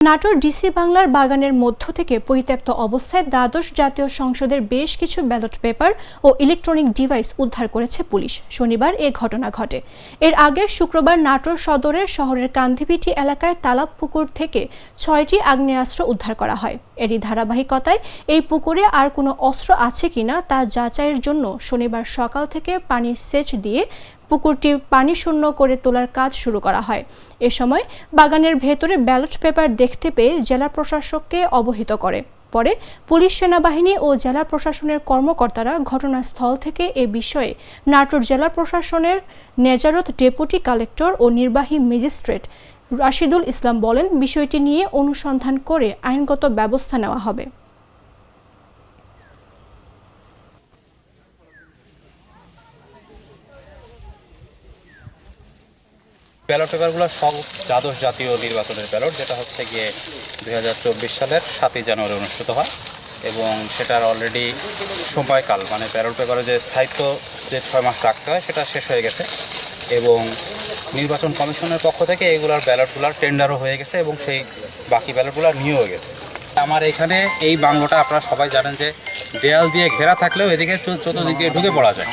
Natore DC বাংলার বাগানের মধ্য থেকে পরিত্যক্ত অবস্থায় দ্বাদশ জাতীয় সংসদের বেশ কিছু ব্যালট পেপার ও ইলেকট্রনিক ডিভাইস উদ্ধার করেছে পুলিশ। শনিবার এ ঘটনা ঘটে। এর আগে শুক্রবার নাটোর সদরের শহরের কান্দিপিটি এলাকায় তালাব পুকুর থেকে ছয়টি আগ্নেয়াস্ত্র উদ্ধার করা হয়। এরই ধারাবাহিকতায় এই পুকুরে আর কোনো অস্ত্র আছে কিনা তা যাচাইয়ের জন্য শনিবার সকাল থেকে পানি সেচ দিয়ে পুকুরটি পানি শূন্য করে তোলার কাজ শুরু করা হয়। এ সময় বাগানের ভেতরে ব্যালট পেপার দেখতে পেয়ে জেলা প্রশাসককে অবহিত করে। পরে পুলিশ, সেনাবাহিনী ও জেলা প্রশাসনের কর্মকর্তারা ঘটনাস্থল থেকে এ বিষয়ে নাটোর জেলা প্রশাসনের নেজারত ডেপুটি কালেক্টর ও নির্বাহী ম্যাজিস্ট্রেট রাশিদুল ইসলাম বলেন, বিষয়টি নিয়ে অনুসন্ধান করে আইনগত ব্যবস্থা নেওয়া হবে। ব্যালট পেপারগুলো সব দ্বাদশ জাতীয় নির্বাচনের ব্যালট, যেটা হচ্ছে গিয়ে দু হাজার চব্বিশ সালের সাতই জানুয়ারি অনুষ্ঠিত হয়। এবং সেটার অলরেডি সময়কাল মানে ব্যালট পেপারে যে স্থায়িত্ব যে ছয় মাস রাখতে হয়, সেটা শেষ হয়ে গেছে। এবং নির্বাচন কমিশনের পক্ষ থেকে এগুলার ব্যালটগুলার টেন্ডারও হয়ে গেছে এবং সেই বাকি ব্যালটগুলো নিয়েও হয়ে গেছে। আমার এখানে এই বাংলোটা আপনারা সবাই জানেন যে, দেয়াল দিয়ে ঘেরা থাকলেও এদিকে চতুর্দিক দিয়ে ঢুকে পড়া যায়।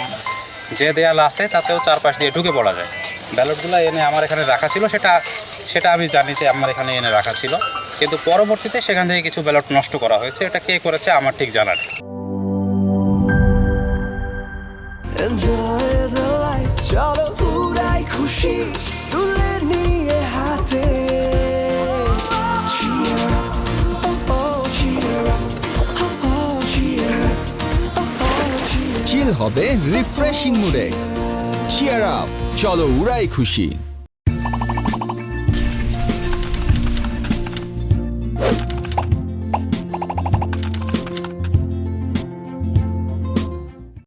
যে দেয়াল আছে, তাতেও চারপাশ দিয়ে ঢুকে পড়া যায়। ব্যালটগুলো এনে আমার এখানে রাখা ছিল সেটা সেটা আমি জানি যে আমার এখানে এনে রাখা ছিল। কিন্তু পরবর্তীতে সেখান থেকে কিছু ব্যালট নষ্ট করা হয়েছে এটা কে করেছে আমার ঠিক জানা নেই। Enjoy the life চলো উড়াই খুশি তুলে নিয়ে হাতে Cheer up, oh, oh, oh, চিল হবে রিফ্রেশিং মুডে চিয়ার আপ চলো উড়াই খুশি।